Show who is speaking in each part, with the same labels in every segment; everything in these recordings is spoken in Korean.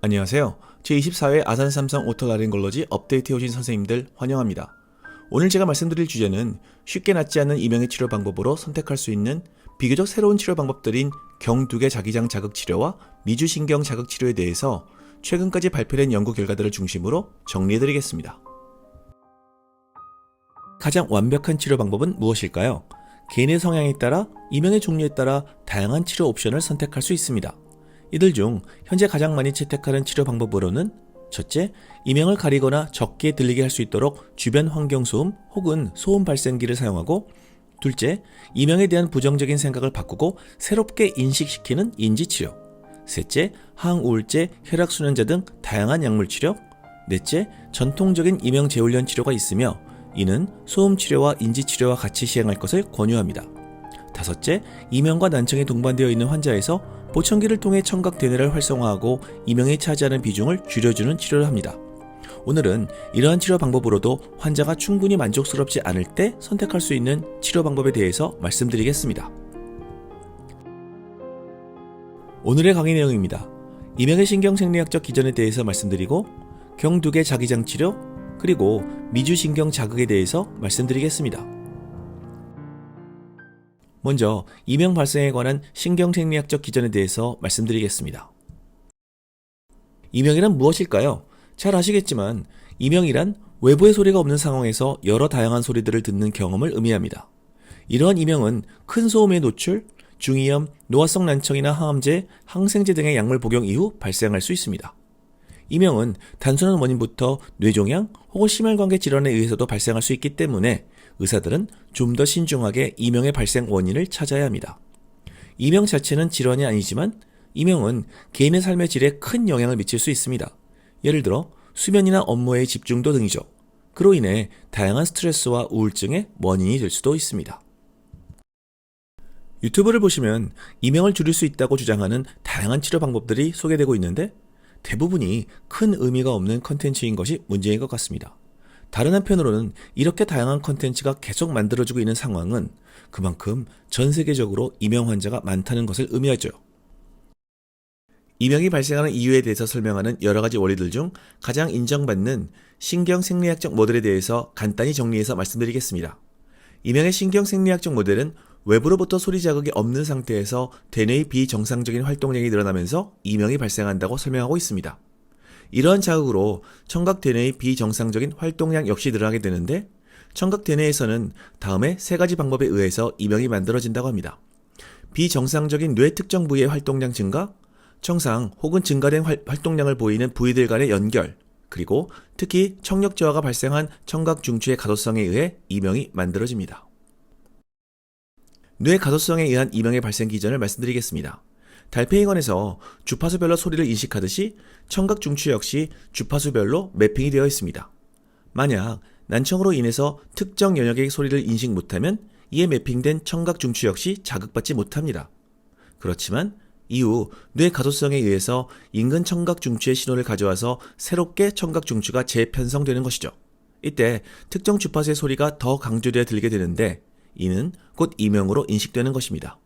Speaker 1: 안녕하세요. 제24회 아산 삼성 오토라린걸러지 업데이트해 오신 선생님들 환영합니다. 오늘 제가 말씀드릴 주제는 쉽게 낫지 않는 이명의 치료 방법으로 선택할 수 있는 비교적 새로운 치료 방법들인 경두개 자기장 자극 치료와 미주신경 자극 치료에 대해서 최근까지 발표된 연구 결과들을 중심으로 정리해 드리겠습니다. 가장 완벽한 치료 방법은 무엇일까요? 개인의 성향에 따라 이명의 종류에 따라 다양한 치료 옵션을 선택할 수 있습니다. 이들 중 현재 가장 많이 채택하는 치료 방법으로는 첫째, 이명을 가리거나 적게 들리게 할 수 있도록 주변 환경 소음 혹은 소음 발생기를 사용하고 둘째, 이명에 대한 부정적인 생각을 바꾸고 새롭게 인식시키는 인지치료 셋째, 항우울제, 혈액순환제 등 다양한 약물 치료 넷째, 전통적인 이명 재훈련 치료가 있으며 이는 소음 치료와 인지 치료와 같이 시행할 것을 권유합니다. 다섯째, 이명과 난청에 동반되어 있는 환자에서 보청기를 통해 청각 대뇌를 활성화하고 이명이 차지하는 비중을 줄여주는 치료를 합니다. 오늘은 이러한 치료 방법으로도 환자가 충분히 만족스럽지 않을 때 선택할 수 있는 치료 방법에 대해서 말씀드리겠습니다. 오늘의 강의 내용입니다. 이명의 신경생리학적 기전에 대해서 말씀드리고 경두개 자기장 치료 그리고 미주신경 자극에 대해서 말씀드리겠습니다. 먼저 이명 발생에 관한 신경생리학적 기전에 대해서 말씀드리겠습니다. 이명이란 무엇일까요? 잘 아시겠지만 이명이란 외부의 소리가 없는 상황에서 여러 다양한 소리들을 듣는 경험을 의미합니다. 이러한 이명은 큰 소음의 노출, 중이염, 노화성 난청이나 항암제, 항생제 등의 약물 복용 이후 발생할 수 있습니다. 이명은 단순한 원인부터 뇌종양 혹은 심혈관계 질환에 의해서도 발생할 수 있기 때문에 의사들은 좀 더 신중하게 이명의 발생 원인을 찾아야 합니다. 이명 자체는 질환이 아니지만 이명은 개인의 삶의 질에 큰 영향을 미칠 수 있습니다. 예를 들어 수면이나 업무의 집중도 등이죠. 그로 인해 다양한 스트레스와 우울증의 원인이 될 수도 있습니다. 유튜브를 보시면 이명을 줄일 수 있다고 주장하는 다양한 치료 방법들이 소개되고 있는데 대부분이 큰 의미가 없는 컨텐츠인 것이 문제인 것 같습니다. 다른 한편으로는 이렇게 다양한 컨텐츠가 계속 만들어지고 있는 상황은 그만큼 전 세계적으로 이명 환자가 많다는 것을 의미하죠. 이명이 발생하는 이유에 대해서 설명하는 여러 가지 원리들 중 가장 인정받는 신경 생리학적 모델에 대해서 간단히 정리해서 말씀드리겠습니다. 이명의 신경 생리학적 모델은 외부로부터 소리 자극이 없는 상태에서 대뇌의 비정상적인 활동량이 늘어나면서 이명이 발생한다고 설명하고 있습니다. 이러한 자극으로 청각 대뇌의 비정상적인 활동량 역시 늘어나게 되는데 청각 대뇌에서는 다음에 세 가지 방법에 의해서 이명이 만들어진다고 합니다. 비정상적인 뇌 특정 부위의 활동량 증가, 정상 혹은 증가된 활, 활동량을 보이는 부위들 간의 연결, 그리고 특히 청력 저하가 발생한 청각 중추의 가도성에 의해 이명이 만들어집니다. 뇌 가도성에 의한 이명의 발생 기전을 말씀드리겠습니다. 달팽이관에서 주파수별로 소리를 인식하듯이 청각 중추 역시 주파수별로 매핑이 되어 있습니다. 만약 난청으로 인해서 특정 영역의 소리를 인식 못하면 이에 매핑된 청각 중추 역시 자극받지 못합니다. 그렇지만 이후 뇌 가소성에 의해서 인근 청각 중추의 신호를 가져와서 새롭게 청각 중추가 재편성되는 것이죠. 이때 특정 주파수의 소리가 더 강조되어 들리게 되는데 이는 곧 이명으로 인식되는 것입니다.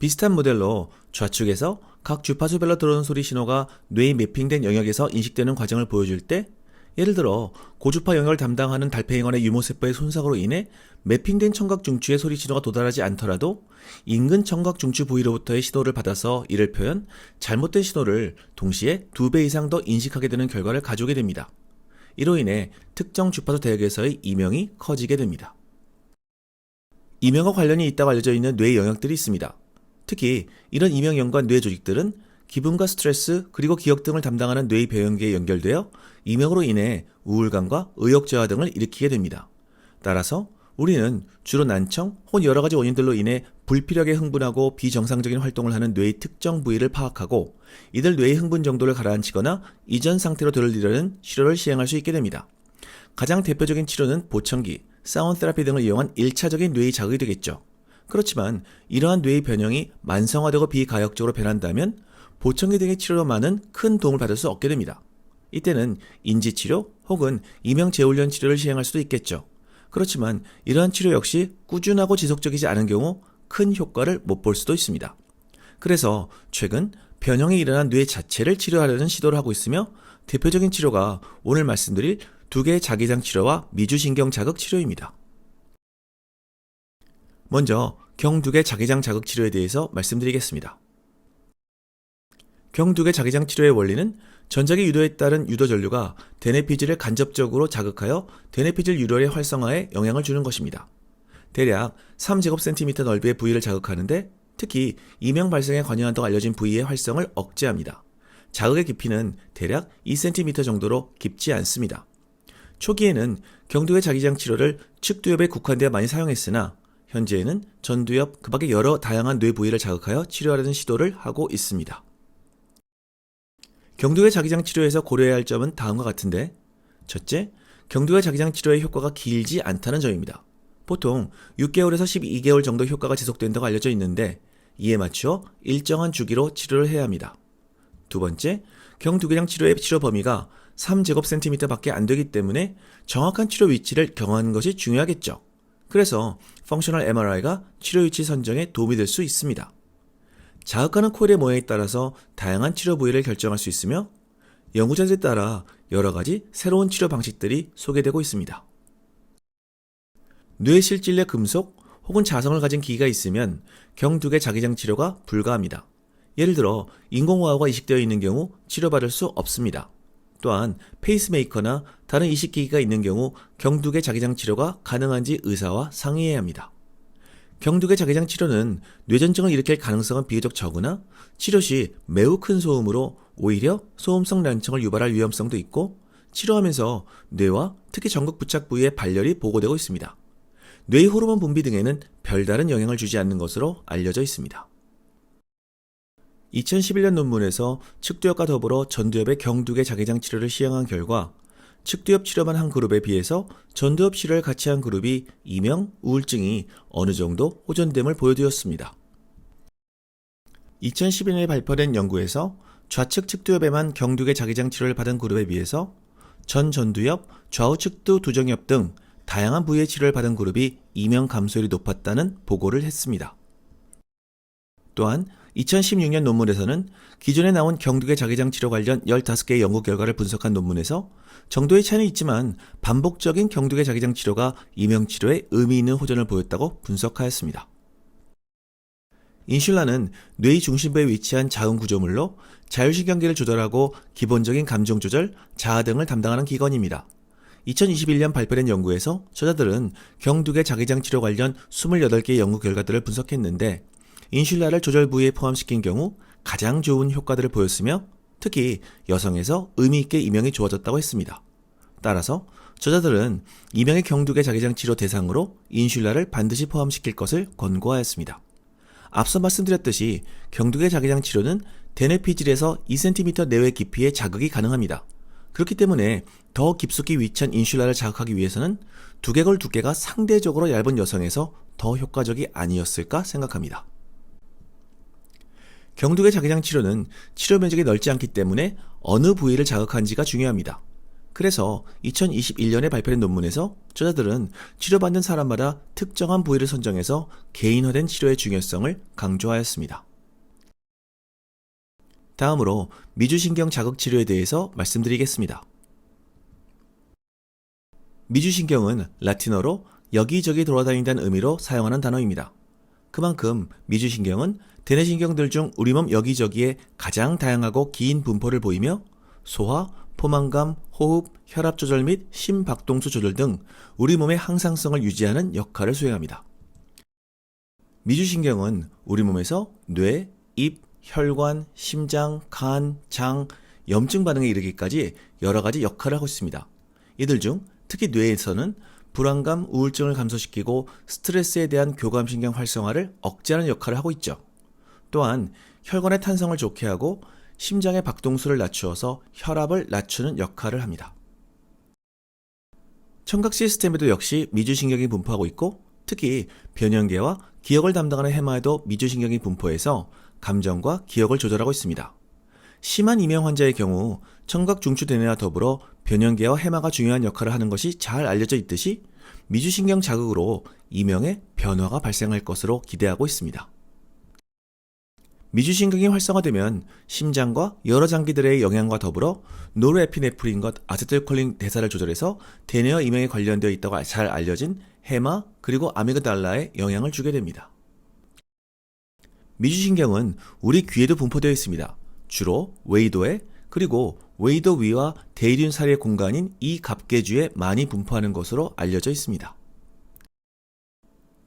Speaker 1: 비슷한 모델로 좌측에서 각 주파수별로 들어오는 소리 신호가 뇌에 매핑된 영역에서 인식되는 과정을 보여줄 때 예를 들어 고주파 영역을 담당하는 달팽이관의 유모세포의 손상으로 인해 매핑된 청각 중추의 소리 신호가 도달하지 않더라도 인근 청각 중추 부위로부터의 신호를 받아서 이를 표현 잘못된 신호를 동시에 두 배 이상 더 인식하게 되는 결과를 가져오게 됩니다. 이로 인해 특정 주파수 대역에서의 이명이 커지게 됩니다. 이명과 관련이 있다고 알려져 있는 뇌의 영역들이 있습니다. 특히 이런 이명 연관 뇌 조직들은 기분과 스트레스 그리고 기억 등을 담당하는 뇌의 배연계에 연결되어 이명으로 인해 우울감과 의욕 저하 등을 일으키게 됩니다. 따라서 우리는 주로 난청 혹은 여러 가지 원인들로 인해 불필요하게 흥분하고 비정상적인 활동을 하는 뇌의 특정 부위를 파악하고 이들 뇌의 흥분 정도를 가라앉히거나 이전 상태로 돌리려는 치료를 시행할 수 있게 됩니다. 가장 대표적인 치료는 보청기, 사운드 테라피 등을 이용한 1차적인 뇌의 자극이 되겠죠. 그렇지만 이러한 뇌의 변형이 만성화되고 비가역적으로 변한다면 보청기 등의 치료로만은 큰 도움을 받을 수 없게 됩니다. 이때는 인지치료 혹은 이명재훈련 치료를 시행할 수도 있겠죠. 그렇지만 이러한 치료 역시 꾸준하고 지속적이지 않은 경우 큰 효과를 못 볼 수도 있습니다. 그래서 최근 변형이 일어난 뇌 자체를 치료하려는 시도를 하고 있으며 대표적인 치료가 오늘 말씀드릴 두 개의 자기장 치료와 미주신경 자극 치료입니다. 먼저 경두개 자기장 자극 치료에 대해서 말씀드리겠습니다. 경두개 자기장 치료의 원리는 전자기 유도에 따른 유도 전류가 대뇌피질을 간접적으로 자극하여 대뇌피질 유혈의 활성화에 영향을 주는 것입니다. 대략 3제곱센티미터 넓이의 부위를 자극하는데 특히 이명 발생에 관여한다고 알려진 부위의 활성을 억제합니다. 자극의 깊이는 대략 2cm 정도로 깊지 않습니다. 초기에는 경두의 자기장 치료를 측두엽에 국한되어 많이 사용했으나 현재에는 전두엽 그 밖의 여러 다양한 뇌 부위를 자극하여 치료하려는 시도를 하고 있습니다. 경두의 자기장 치료에서 고려해야 할 점은 다음과 같은데 첫째, 경두의 자기장 치료의 효과가 길지 않다는 점입니다. 보통 6개월에서 12개월 정도 효과가 지속된다고 알려져 있는데 이에 맞추어 일정한 주기로 치료를 해야 합니다. 두 번째, 경두개장 치료의 치료 범위가 3제곱센티미터 밖에 안 되기 때문에 정확한 치료 위치를 경험하는 것이 중요하겠죠. 그래서 펑셔널 MRI가 치료 위치 선정에 도움이 될 수 있습니다. 자극하는 코일의 모양에 따라서 다양한 치료 부위를 결정할 수 있으며 연구자들에 따라 여러 가지 새로운 치료 방식들이 소개되고 있습니다. 뇌 실질내 금속 혹은 자성을 가진 기기가 있으면 경두개 자기장 치료가 불가합니다. 예를 들어 인공호화가 이식되어 있는 경우 치료받을 수 없습니다. 또한 페이스메이커나 다른 이식기기가 있는 경우 경두개 자기장 치료가 가능한지 의사와 상의해야 합니다. 경두개 자기장 치료는 뇌전증을 일으킬 가능성은 비교적 적으나 치료 시 매우 큰 소음으로 오히려 소음성 난청을 유발할 위험성도 있고 치료하면서 뇌와 특히 전극 부착 부위의 발열이 보고되고 있습니다. 뇌 호르몬 분비 등에는 별다른 영향을 주지 않는 것으로 알려져 있습니다. 2011년 논문에서 측두엽과 더불어 전두엽의 경두개 자기장 치료를 시행한 결과 측두엽 치료만 한 그룹에 비해서 전두엽 치료를 같이 한 그룹이 이명 우울증이 어느 정도 호전됨을 보여주었습니다. 2012년에 발표된 연구에서 좌측 측두엽에만 경두개 자기장 치료를 받은 그룹에 비해서 전 전두엽, 좌우 측두 두정엽 등 다양한 부위의 치료를 받은 그룹이 이명 감소율이 높았다는 보고를 했습니다. 또한 2016년 논문에서는 기존에 나온 경두개 자기장 치료 관련 15개의 연구 결과를 분석한 논문에서 정도의 차이는 있지만 반복적인 경두개 자기장 치료가 이명 치료에 의미 있는 호전을 보였다고 분석하였습니다. 인슐라는 뇌의 중심부에 위치한 자음 구조물로 자율신경계를 조절하고 기본적인 감정 조절, 자아 등을 담당하는 기관입니다. 2021년 발표된 연구에서 저자들은 경두개 자기장 치료 관련 28개의 연구 결과들을 분석했는데 인슐라를 조절 부위에 포함시킨 경우 가장 좋은 효과들을 보였으며 특히 여성에서 의미 있게 이명이 좋아졌다고 했습니다. 따라서 저자들은 이명의 경두개 자기장 치료 대상으로 인슐라를 반드시 포함시킬 것을 권고하였습니다. 앞서 말씀드렸듯이 경두개 자기장 치료는 대뇌피질에서 2cm 내외 깊이의 자극이 가능합니다. 그렇기 때문에 더 깊숙이 위치한 인슐라를 자극하기 위해서는 두개골 두께가 상대적으로 얇은 여성에서 더 효과적이 아니었을까 생각합니다. 경두개 자기장 치료는 치료 면적이 넓지 않기 때문에 어느 부위를 자극한지가 중요합니다. 그래서 2021년에 발표된 논문에서 저자들은 치료받는 사람마다 특정한 부위를 선정해서 개인화된 치료의 중요성을 강조하였습니다. 다음으로 미주신경 자극 치료에 대해서 말씀드리겠습니다. 미주신경은 라틴어로 여기저기 돌아다닌다는 의미로 사용하는 단어입니다. 그만큼 미주신경은 대뇌신경들 중 우리 몸 여기저기에 가장 다양하고 긴 분포를 보이며 소화, 포만감, 호흡, 혈압 조절 및 심박동수 조절 등 우리 몸의 항상성을 유지하는 역할을 수행합니다. 미주신경은 우리 몸에서 뇌, 입, 혈관, 심장, 간, 장, 염증 반응에 이르기까지 여러 가지 역할을 하고 있습니다. 이들 중 특히 뇌에서는 불안감, 우울증을 감소시키고 스트레스에 대한 교감신경 활성화를 억제하는 역할을 하고 있죠. 또한 혈관의 탄성을 좋게 하고 심장의 박동수를 낮추어서 혈압을 낮추는 역할을 합니다. 청각 시스템에도 역시 미주신경이 분포하고 있고 특히 변형계와 기억을 담당하는 해마에도 미주신경이 분포해서 감정과 기억을 조절하고 있습니다. 심한 이명 환자의 경우 청각 중추대뇌와 더불어 변형계와 해마가 중요한 역할을 하는 것이 잘 알려져 있듯이 미주신경 자극으로 이명의 변화가 발생할 것으로 기대하고 있습니다. 미주신경이 활성화되면 심장과 여러 장기들의 영향과 더불어 노르에피네프린과 아세틸콜린 대사를 조절해서 대뇌와 이명에 관련되어 있다고 잘 알려진 해마 그리고 아미그달라에 영향을 주게 됩니다. 미주신경은 우리 귀에도 분포되어 있습니다. 주로 웨이도에 그리고 웨이도 위와 대륜 사이의 공간인 이 갑계주에 많이 분포하는 것으로 알려져 있습니다.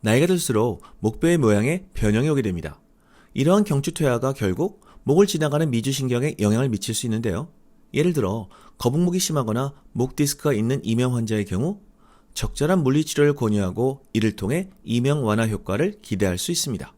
Speaker 1: 나이가 들수록 목뼈의 모양에 변형이 오게 됩니다. 이러한 경추 퇴화가 결국 목을 지나가는 미주신경에 영향을 미칠 수 있는데요. 예를 들어 거북목이 심하거나 목 디스크가 있는 이명 환자의 경우 적절한 물리치료를 권유하고 이를 통해 이명 완화 효과를 기대할 수 있습니다.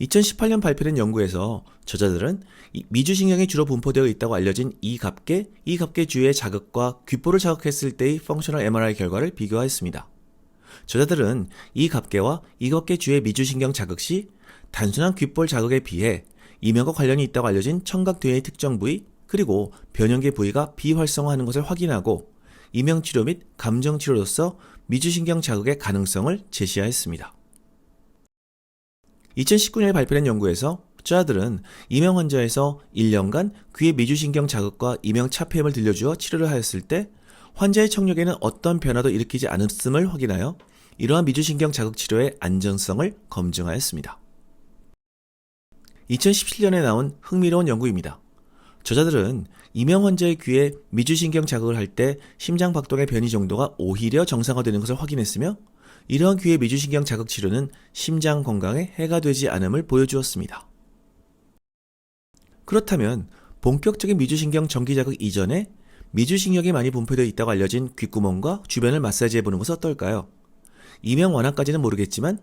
Speaker 1: 2018년 발표된 연구에서 저자들은 이 미주신경이 주로 분포되어 있다고 알려진 이 갑계, 이 갑계 주위의 자극과 귓볼을 자극했을 때의 펑셔널 MRI 결과를 비교하였습니다. 저자들은 이 갑계와 이 갑계 주의 미주신경 자극 시 단순한 귓볼 자극에 비해 이명과 관련이 있다고 알려진 청각뇌의 특정 부위 그리고 변형계 부위가 비활성화하는 것을 확인하고 이명 치료 및 감정 치료로서 미주신경 자극의 가능성을 제시하였습니다. 2019년에 발표된 연구에서 저자들은 이명 환자에서 1년간 귀의 미주신경 자극과 이명 차폐음을 들려주어 치료를 하였을 때 환자의 청력에는 어떤 변화도 일으키지 않았음을 확인하여 이러한 미주신경 자극 치료의 안전성을 검증하였습니다. 2017년에 나온 흥미로운 연구입니다. 저자들은 이명 환자의 귀에 미주신경 자극을 할 때 심장 박동의 변이 정도가 오히려 정상화되는 것을 확인했으며 이러한 귀의 미주신경 자극 치료는 심장 건강에 해가 되지 않음을 보여주었습니다. 그렇다면 본격적인 미주신경 전기 자극 이전에 미주신경이 많이 분포되어 있다고 알려진 귓구멍과 주변을 마사지해 보는 것은 어떨까요? 이명 완화까지는 모르겠지만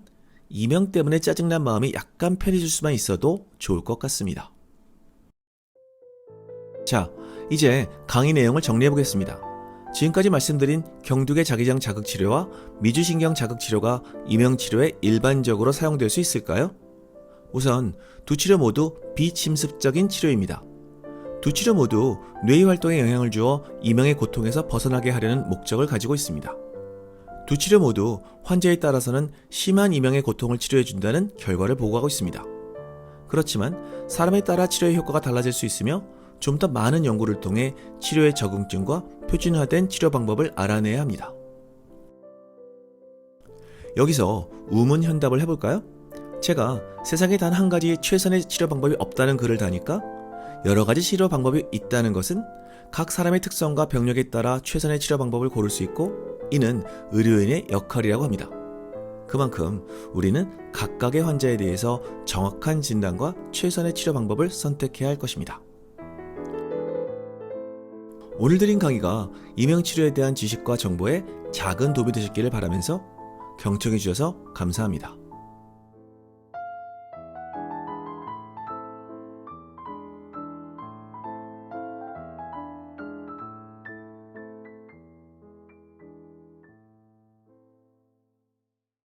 Speaker 1: 이명 때문에 짜증난 마음이 약간 편해질 수만 있어도 좋을 것 같습니다. 자, 이제 강의 내용을 정리해 보겠습니다. 지금까지 말씀드린 경두계 자기장 자극 치료와 미주신경 자극 치료가 이명 치료에 일반적으로 사용될 수 있을까요? 우선 두 치료 모두 비침습적인 치료입니다. 두 치료 모두 뇌의 활동에 영향을 주어 이명의 고통에서 벗어나게 하려는 목적을 가지고 있습니다. 두 치료 모두 환자에 따라서는 심한 이명의 고통을 치료해 준다는 결과를 보고하고 있습니다. 그렇지만 사람에 따라 치료의 효과가 달라질 수 있으며 좀 더 많은 연구를 통해 치료의 적응증과 표준화된 치료 방법을 알아내야 합니다. 여기서 우문 현답을 해볼까요? 제가 세상에 단 한 가지 최선의 치료 방법이 없다는 글을 다니까 여러 가지 치료 방법이 있다는 것은 각 사람의 특성과 병력에 따라 최선의 치료 방법을 고를 수 있고 이는 의료인의 역할이라고 합니다. 그만큼 우리는 각각의 환자에 대해서 정확한 진단과 최선의 치료 방법을 선택해야 할 것입니다. 오늘 드린 강의가 이명치료에 대한 지식과 정보에 작은 도움이 되셨기를 바라면서 경청해 주셔서 감사합니다.